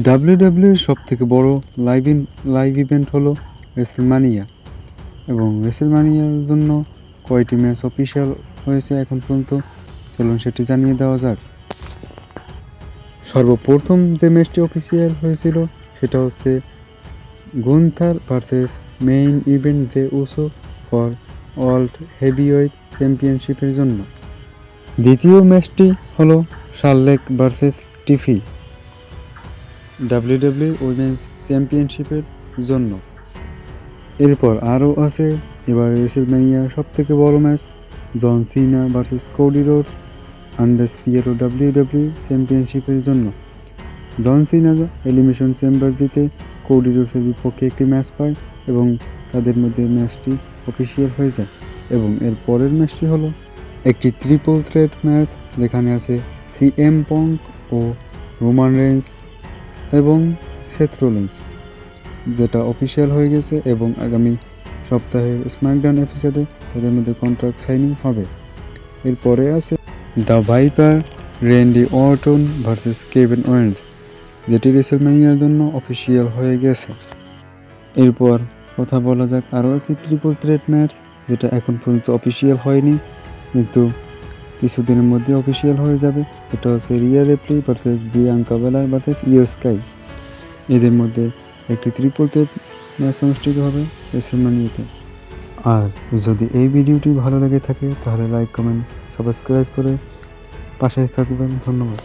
ডাব্লিউডাব্লিউর সব থেকে বড় লাইভ ইন লাইভ ইভেন্ট হলো রেসেলমানিয়া এবং রেসেলমানিয়ার জন্য কয়টি ম্যাচ অফিসিয়াল হয়েছে এখন পর্যন্ত? চলুন সেটি জানিয়ে দেওয়া যাক। সর্বপ্রথম যে ম্যাচটি অফিসিয়াল হয়েছিল, সেটা হচ্ছে গুন্থার ভার্সেস মেইন ইভেন্ট যে উসো ফর ওয়ার্ল্ড হেভিওয়েট চ্যাম্পিয়নশিপের জন্য। দ্বিতীয় ম্যাচটি হলো শার্লেক ভার্সেস টিফি। ডাব্লিউডাব্লিউ উইমেন্স চ্যাম্পিয়নশিপের জন্য। এরপর আরও আছে এবার রেসেলম্যানিয়ার সব থেকে বড় match John Cena versus Cody Rhodes আন্ডারস্পিয়ারো W W চ্যাম্পিয়নশিপের জন্য। জন সিনা এলিমিনেশন চেম্বার জিতে কোডি রোডসের বিপক্ষে একটি ম্যাচ পায় এবং তাদের মধ্যে ম্যাচটি অফিসিয়াল হয়ে যায় এবং এর পরের ম্যাচটি হলো একটি ট্রিপল থ্রেট ম্যাচ যেখানে আছে সিএম পঙ্ক ও রোমান রেন্স এবং সেথ যেটা অফিসিয়াল হয়ে গেছে এবং আগামী সপ্তাহের স্ম্যাকডাউন এপিসোডে তাদের মধ্যে কন্ট্রাক্ট সাইনিং হবে। এরপরে আছে the Viper Randy Orton versus Kevin Owens যেটি রেসেলম্যানিয়ার জন্য অফিসিয়াল হয়ে গেছে। এরপর কথা বলা যাক আরও একটি ত্রিপল থ্রেট ম্যাচ যেটা এখন পর্যন্ত অফিসিয়াল হয়নি, কিন্তু কিছুদিনের মধ্যে অফিসিয়াল হয়ে যাবে। এটা হচ্ছে Rhea Ripley versus Bianca Belair versus Iyo Sky এদের মধ্যে একটি ত্রিপল ম্যাচ অনুষ্ঠিত হবে রেসেলমানিয়াতে আর যদি এই ভিডিওটি ভালো লেগে থাকে, তাহলে লাইক কমেন্ট সাবস্ক্রাইব করে পাশে থাকবেন। ধন্যবাদ।